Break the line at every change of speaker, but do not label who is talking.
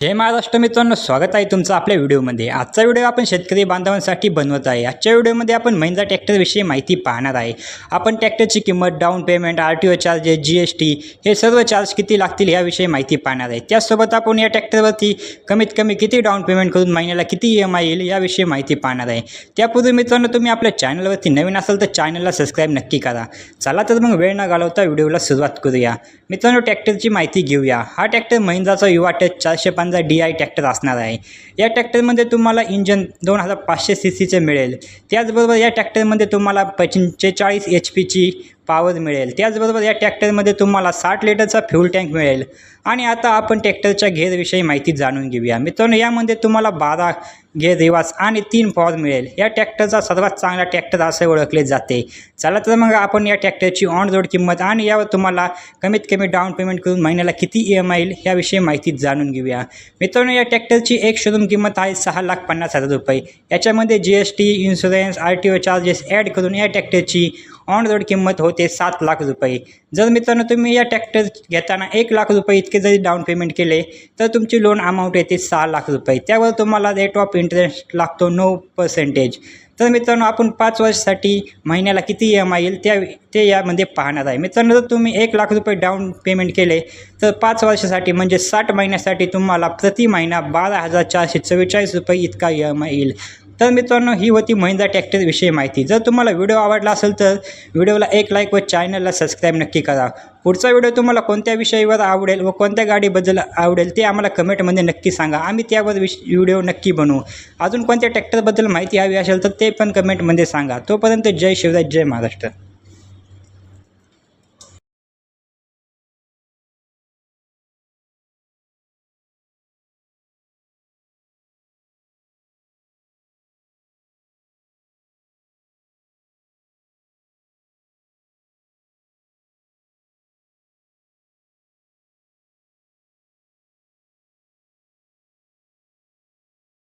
जय महाराष्ट्र मित्रांनो स्वागत आहे तुमचं आपल्या व्हिडिओमध्ये. आजचा व्हिडिओ आपण शेतकरी बांधवांसाठी बनवत आहे. आजच्या व्हिडिओमध्ये आपण महिंद्रा ट्रॅक्टरविषयी माहिती पाहणार आहे. आपण ट्रॅक्टरची किंमत down payment R T O charges G S T हे सर्व चार्ज किती लागतील याविषयी माहिती पाहणार आहे. त्याचसोबत आपण या ट्रॅक्टरवरती कमीत कमी किती डाऊन पेमेंट करून महिन्याला किती ई एम आय येईल याविषयी माहिती पाहणार आहे. त्यापूर्वी मित्रांनो तुम्ही आपल्या चॅनलवरती नवीन असाल तर चॅनलला सबस्क्राईब नक्की करा. चला तर मग वेळ न घालवता व्हिडिओला सुरुवात करूया. मित्रांनो ट्रॅक्टरची माहिती घेऊया. हा ट्रॅक्टर महिंद्राचा युवा टच चारशे समजा डी आय टॅक्टर असणार आहे. या टॅक्टरमध्ये तुम्हाला इंजन दोन हजार पाचशे सी सीचे मिळेल. त्याचबरोबर या टॅक्टरमध्ये तुम्हाला पंचेचाळीस एच पीची पावर मिळेल. त्याचबरोबर या ट्रॅक्टरमध्ये तुम्हाला साठ लिटरचा फ्यूल टँक मिळेल. आणि आता आपण ट्रॅक्टरच्या घेरविषयी माहिती जाणून घेऊया. मित्रांनो यामध्ये तुम्हाला बारा घेर रिवाज आणि तीन पॉवर मिळेल. या ट्रॅक्टरचा सर्वात चांगला ट्रॅक्टर असे ओळखले जाते. चला तर मग आपण या ट्रॅक्टरची ऑन रोड किंमत आणि यावर तुम्हाला कमीत कमी डाऊन पेमेंट करून महिन्याला किती ई एम आय येईल याविषयी माहिती जाणून घेऊया. मित्रांनो या ट्रॅक्टरची एक शोरूम किंमत आहे सहा लाख पन्नास हजार रुपये. याच्यामध्ये G S T insurance R T O charges add करून या ट्रॅक्टरची ऑन रोड किंमत होते सात लाख रुपये. जर मित्रांनो तुम्ही या ट्रॅक्टर घेताना एक लाख रुपये इतके जरी डाऊन पेमेंट केले तर तुमची लोन अमाऊंट येते सहा लाख रुपये. त्यावर तुम्हाला रेट ऑफ इंटरेस्ट लागतो नऊ पर्सेंटेज तर मित्रांनो आपण पाच वर्षासाठी महिन्याला किती ई एम आय येईल त्या ते यामध्ये पाहणार आहे. मित्रांनो जर तुम्ही एक लाख रुपये डाऊन पेमेंट केले तर पाच वर्षासाठी म्हणजे साठ महिन्यासाठी तुम्हाला प्रति महिना बारा हजार चारशे चव्वेचाळीस रुपये इतका ई एम आय येईल. तर मित्रांनो ही होती महिंद्रा ट्रॅक्टरविषयी माहिती. जर तुम्हाला व्हिडिओ आवडला असेल तर व्हिडिओला एक लाईक व चॅनलला सबस्क्राईब नक्की करा. पुढचा व्हिडिओ तुम्हाला कोणत्या विषयावर आवडेल व कोणत्या गाडीबद्दल आवडेल ते आम्हाला कमेंटमध्ये नक्की सांगा. आम्ही त्यावर विश व्हिडिओ नक्की बनवू. अजून कोणत्या ट्रॅक्टरबद्दल माहिती हवी असेल तर ते पण कमेंटमध्ये सांगा. तोपर्यंत जय शिवराज जय महाराष्ट्र.